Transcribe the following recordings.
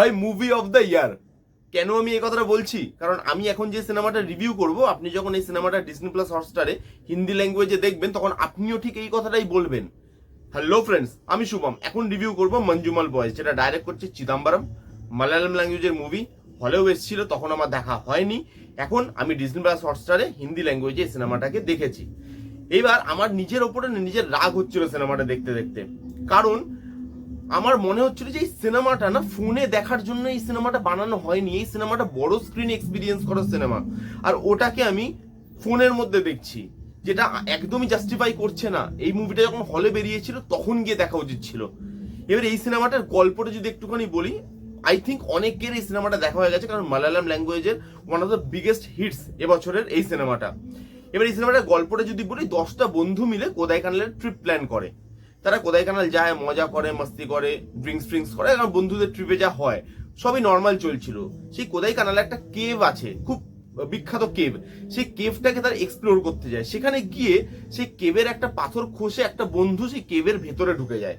ভাই movie of the year কেন আমি এই কথাটা বলছি? কারণ আমি এখন যে সিনেমাটা রিভিউ করব, আপনি যখন এই সিনেমাটা ডিসনি প্লাস হটস্টারে হিন্দি ল্যাঙ্গুয়েজে দেখবেন, তখন আপনিও ঠিক এই কথাটাই বলবেন। হ্যালো ফ্রেন্ডস আমি শুভম। এখন রিভিউ করব মঞ্জুমাল বয়েস যেটা ডাইরেক্ট করছে চিদাম্বরম। মালায়ালাম ল্যাঙ্গুয়েজের মুভি হলেও এসেছিল, তখন আমার দেখা হয়নি। এখন আমি ডিসনি প্লাস হটস্টারে হিন্দি ল্যাঙ্গুয়েজে এই সিনেমাটাকে দেখেছি। এবার আমার নিজের ওপরে নিজের রাগ হচ্ছিল সিনেমাটা দেখতে দেখতে। কারণ আমার মনে হচ্ছিল যে এই সিনেমাটা না ফোনে দেখার জন্য এই সিনেমাটা বানানো হয়নি, এই সিনেমাটা বড় স্ক্রিন এক্সপিরিয়েন্স করার সিনেমা আর ওটাকে আমি ফোনের মধ্যে দেখছি, যেটা একদমই জাস্টিফাই করছে না। এই মুভিটা যখন হলে বেরিয়েছিল, তখন গিয়ে দেখা উচিত ছিল। এবার এই সিনেমাটার গল্পটা যদি একটুখানি বলি আই থিঙ্ক অনেকের এই সিনেমাটা দেখা হয়ে গেছে, কারণ Malayalam ল্যাঙ্গুয়েজের one of the biggest hits এবছরের এই সিনেমাটা। এবার এই সিনেমাটার গল্পটা যদি বলি, দশটা বন্ধু মিলে কোদাই কানালের ট্রিপ প্ল্যান করে। তারা কোদাই কানাল যায়, মজা করে, মস্তি করে ড্রিঙ্কস ফ্রিঙ্কস করে কারণ বন্ধুদের ট্রিপে যা হয়, সবই নর্মাল চলছিল। সেই কোদাই কানালে একটা কেভ আছে, খুব বিখ্যাত কেভ সেই কেভটাকে তারা এক্সপ্লোর করতে যায়। সেখানে গিয়ে সেই কেভের একটা পাথর খসে একটা বন্ধু সেই কেভের ভেতরে ঢুকে যায়।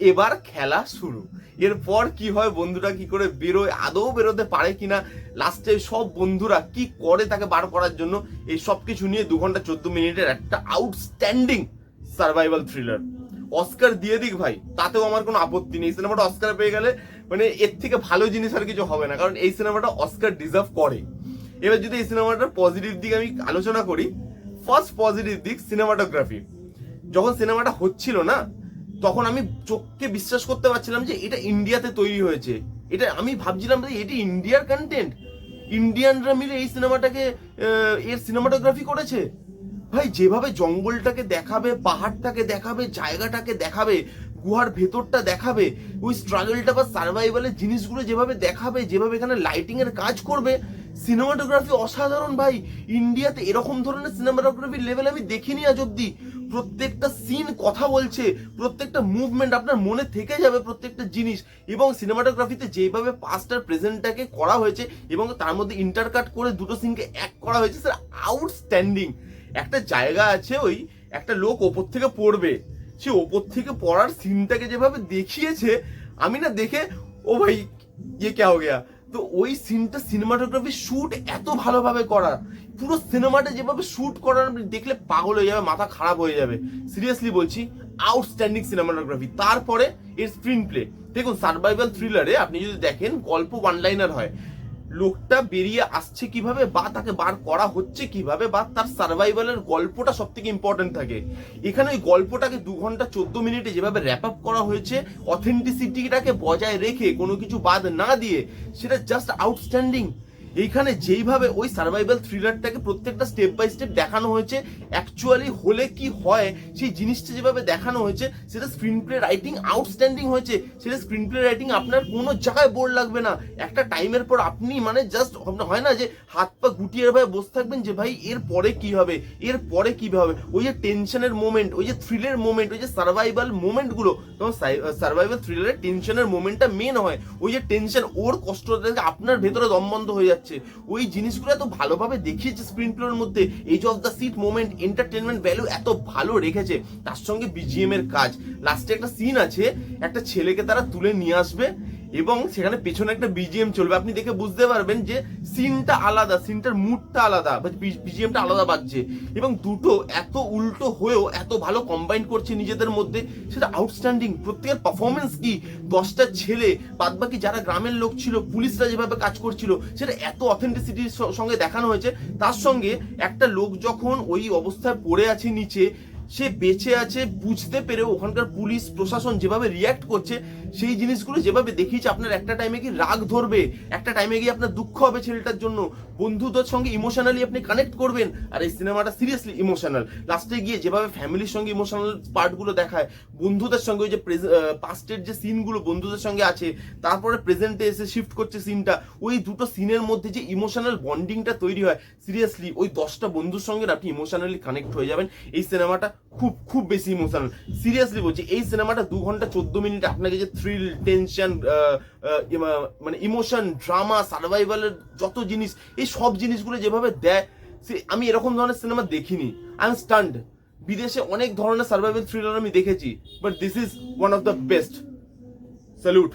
এবার খেলা শুরু। এরপর কি হয়, বন্ধুরা কি করে বেরোয়, আদৌ বেরোতে পারে কিনা লাস্টে সব বন্ধুরা কি করে তাকে বার করার জন্য, এই সব কিছু নিয়ে দু ঘণ্টা চোদ্দ মিনিটের একটা আউটস্ট্যান্ডিং সার্ভাইভাল থ্রিলার অস্কার দিয়ে দিক ভাই, তাতেও আমার কোনো আপত্তি নেই। সিনেমাটা অস্কার পেয়ে গেলে মানে এর থেকে ভালো জিনিস আর কিছু হবে না, কারণ এই সিনেমাটা অস্কার ডিজার্ভ করে। এবার যদি এই সিনেমাটার পজিটিভ দিক আমি আলোচনা করি ফার্স্ট পজিটিভ দিক সিনেমাটোগ্রাফি যখন সিনেমাটা হচ্ছিল না, তখন আমি চোখকে বিশ্বাস করতে পারছিলাম যে এটা ইন্ডিয়াতে তৈরি হয়েছে। এটা আমি ভাবছিলাম যে এটি ইন্ডিয়ার কন্টেন্ট ইন্ডিয়ানরা মিলে এই সিনেমাটাকে এর সিনেমাটোগ্রাফি করেছে। ভাই, যেভাবে জঙ্গলটাকে দেখাবে, পাহাড়টাকে দেখাবে, জায়গাটাকে দেখাবে, গুহার ভেতরটা দেখাবে, ওই স্ট্রাগলটা বা সার্ভাইভালের জিনিসগুলো যেভাবে দেখাবে, যেভাবে এখানে লাইটিং এর কাজ করবে সিনেমাটোগ্রাফি অসাধারণ ভাই। ইন্ডিয়াতে এরকম ধরনের সিনেমাটোগ্রাফির লেভেল আমি দেখিনি আজ অব্দি প্রত্যেকটা সিন কথা বলছে, প্রত্যেকটা মুভমেন্ট আপনার মনে থেকে যাবে প্রত্যেকটা জিনিস। এবং সিনেমাটোগ্রাফিতে যেভাবে পাস্ট আর প্রেজেন্টটাকে করা হয়েছে, এবং তার মধ্যে ইন্টারকাট করে দুটো সিনকে এক করা হয়েছে স্যার আউটস্ট্যান্ডিং একটা জায়গা আছে ওই, একটা লোক ওপর থেকে পড়বে। সে ওপর থেকে পড়ার সিনটাকে যেভাবে দেখিয়েছে, আমি না দেখে, ও ভাই ইয়ে কে হো গেয়া। তো ওই সিনটা সিনেমাটোগ্রাফি শুট এত ভালোভাবে করা। পুরো সিনেমাটা যেভাবে শুট করার দেখলে পাগল হয়ে যাবে, মাথা খারাপ হয়ে যাবে। সিরিয়াসলি বলছি আউটস্ট্যান্ডিং সিনেমাটোগ্রাফি তারপরে এর স্ক্রিন প্লে দেখুন সার্ভাইভাল থ্রিলারে আপনি যদি দেখেন, গল্প ওয়ান লাইনার হয়। লোকটা বেরিয়ে আসছে কীভাবে বা তাকে বার করা হচ্ছে কীভাবে বা তার সার্ভাইভালের গল্পটা সব থেকে ইম্পর্টেন্ট থাকে। এখানে ওই গল্পটাকে দু ঘণ্টা চোদ্দ মিনিটে যেভাবে র্যাপ আপ করা হয়েছে অথেন্টিসিটিটাকে বজায় রেখে কোনো কিছু বাদ না দিয়ে, সেটা জাস্ট আউটস্ট্যান্ডিং এইখানে যেইভাবে ওই সার্ভাইভাল থ্রিলারটাকে প্রত্যেকটা স্টেপ বাই স্টেপ দেখানো হয়েছে অ্যাকচুয়ালি হলে কি হয়, সেই জিনিসটা যেভাবে দেখানো হয়েছে, সেটা স্ক্রিন প্লে রাইটিং আউটস্ট্যান্ডিং হয়েছে, সেটা স্ক্রিন প্লে রাইটিং আপনার কোনো জায়গায় বোর লাগবে না। একটা টাইমের পর আপনি মানে জাস্ট হয় না যে হাত পা গুটিয়ে ভাবে বসে থাকবেন যে ভাই, এর পরে কি হবে, এর পরে কি হবে? ওই যে টেনশনের মোমেন্ট ওই যে থ্রিলের মোমেন্ট ওই যে সার্ভাইভাল মোমেন্টগুলো তখন সার্ভাইভাল থ্রিলারের টেনশনের মোমেন্টটা মেন হয়। ওই যে টেনশন ওর কষ্টটা থেকে আপনার ভেতরে দম বন্ধ হয়ে যাচ্ছে। ওই জিনিসগুলো এত ভালোভাবে দেখিয়েছে স্ক্রিন প্লের মধ্যে। Edge of the seat moment entertainment value এত ভালো রেখেছে। তার সঙ্গে বিজিএম এর কাজ। লাস্টে একটা সিন আছে, একটা ছেলেকে তারা তুলে নিয়ে আসবে। এবং সেখানে পেছনে একটা বিজিএম চলবে। আপনি দেখে বুঝতে পারবেন যে সিনটা আলাদা সিনটার মুডটা আলাদা বিজিএমটা আলাদা বাজছে। এবং দুটো এত উল্টো হয়েও এত ভালো কম্বাইন করছে নিজেদের মধ্যে, সেটা আউটস্ট্যান্ডিং প্রত্যেকের পারফরমেন্স কি? দশটা ছেলে, বাদবাকি যারা গ্রামের লোক ছিল, পুলিশরা যেভাবে কাজ করছিল, সেটা এত অথেন্টিসিটির সঙ্গে দেখানো হয়েছে। তার সঙ্গে একটা লোক যখন ওই অবস্থায় পড়ে আছে নিচে, সে বেঁচে আছে, বুঝতে পেরে ওখানকার পুলিশ, প্রশাসন যেভাবে রিয়াক্ট করছে সেই জিনিসগুলো যেভাবে দেখিয়েছে, আপনার একটা টাইমে কি রাগ ধরবে, একটা টাইমে গিয়ে আপনার দুঃখ হবে ছেলেটার জন্য। বন্ধুদের সঙ্গে ইমোশনালি আপনি কানেক্ট করবেন। আর এই সিনেমাটা সিরিয়াসলি ইমোশনাল লাস্টে গিয়ে যেভাবে ফ্যামিলির সঙ্গে ইমোশনাল পার্টগুলো দেখায়, বন্ধুদের সঙ্গে ওই যে পাস্টের যে সিনগুলো বন্ধুদের সঙ্গে আছে, তারপরে প্রেজেন্টে এসে শিফট করছে সিনটা ওই দুটো সিনের মধ্যে যে ইমোশনাল বন্ডিংটা তৈরি হয় সিরিয়াসলি ওই দশটা বন্ধুর সঙ্গে আপনি ইমোশনালি কানেক্ট হয়ে যাবেন। এই সিনেমাটা খুব খুব বেশি ইমোশনাল সিরিয়াসলি বলছি, এই সিনেমাটা দু ঘণ্টা চোদ্দ মিনিট আপনাকে যে থ্রিল টেনশন মানে ইমোশন ড্রামা সার্ভাইভালের যত জিনিস, এই সব জিনিসগুলো যেভাবে দেয়, সে- আমি এরকম ধরনের সিনেমা দেখিনি। আই এম স্টান্ড বিদেশে অনেক ধরনের সার্ভাইভাল থ্রিলার আমি দেখেছি but this is one of the best salute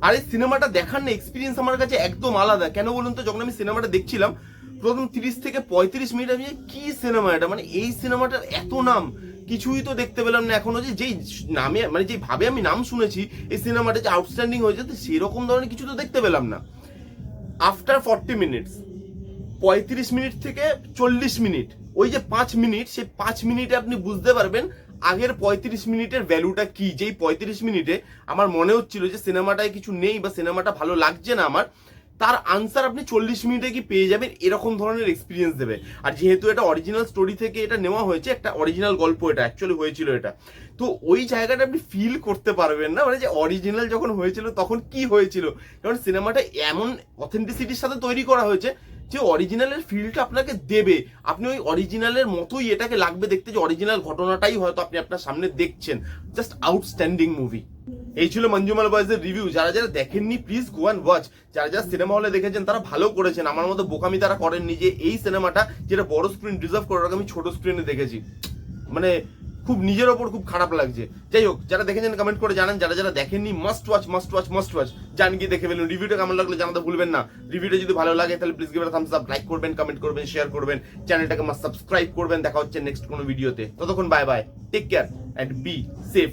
আর এই সিনেমাটা দেখার না এক্সপিরিয়েন্স আমার কাছে একদম আলাদা। কেন বলুন তো, যখন আমি সিনেমাটা দেখছিলাম, প্রথম তিরিশ থেকে পঁয়ত্রিশ মিনিট আমি কি সিনেমা এটা? মানে এই সিনেমাটার এত নাম। কিছুই তো দেখতে পেলাম না। এখনও যে যেই নামে মানে যেই ভাবে আমি নাম শুনেছি, এই সিনেমাটা যে আউটস্ট্যান্ডিং হয়েছে, তো সেরকম ধরনের কিছু তো দেখতে পেলাম না। আফটার ফর্টি মিনিটস পঁয়ত্রিশ মিনিট থেকে চল্লিশ মিনিট ওই যে পাঁচ মিনিট সেই পাঁচ মিনিটে আপনি বুঝতে পারবেন আগের পঁয়ত্রিশ মিনিটের ভ্যালুটা কি। যেই পঁয়ত্রিশ মিনিটে আমার মনে হচ্ছিল যে সিনেমাটায় কিছু নেই বা সিনেমাটা ভালো লাগছে না আমার তার আনসার আপনি চল্লিশ মিনিটে কি পেয়ে যাবেন, এরকম ধরনের এক্সপিরিয়েন্স দেবে। আর যেহেতু এটা অরিজিনাল স্টোরি থেকে এটা নেওয়া হয়েছে, একটা অরিজিনাল গল্প এটা অ্যাকচুয়ালি হয়েছিল এটা। তো ওই জায়গাটা আপনি ফিল করতে পারবেন না মানে যে অরিজিনাল যখন হয়েছিল, তখন কি হয়েছিল? কারণ সিনেমাটা এমন অথেন্টিসিটির সাথে তৈরি করা হয়েছে, যে অরিজিনালের ফিলটা আপনাকে দেবে। আপনি ওই অরিজিনালের মতোই এটাকে লাগবে দেখতে যে অরিজিনাল ঘটনাটাই হয়তো আপনি আপনার সামনে দেখছেন। জাস্ট আউটস্ট্যান্ডিং মুভি এই ছিল মঞ্জুমাল বয়েজের রিভিউ যারা যারা দেখেননি প্লিজ গো অ্যান্ড ওয়াচ যারা যারা সিনেমা হলে দেখেছেন, তারা ভালো করেছেন। আমার মতো বোকামি তারা করেননি যে এই সিনেমাটা যেটা বড় স্ক্রিন ডিজার্ভ করে, ওটাকে আমি ছোট স্ক্রিনে দেখেছি। মানে খুব নিজের ওপর খুব খারাপ লাগছে। যাই হোক, যারা দেখেছেন কমেন্ট করে জানান। যারা যারা দেখেননি must watch must watch must watch জান গিয়ে দেখে ফেলুন। রিভিউটা কেমন লাগল জানাতে ভুলবেন না। রিভিউটা যদি ভালো লাগে, তাহলে please give thumbs up like করবেন কমেন্ট করবেন শেয়ার করবেন। চ্যানেলটাকে মাস্ট সাবস্ক্রাইব করবেন। দেখা হচ্ছে নেক্সট কোনো ভিডিওতে ততক্ষণ bye bye take care and be safe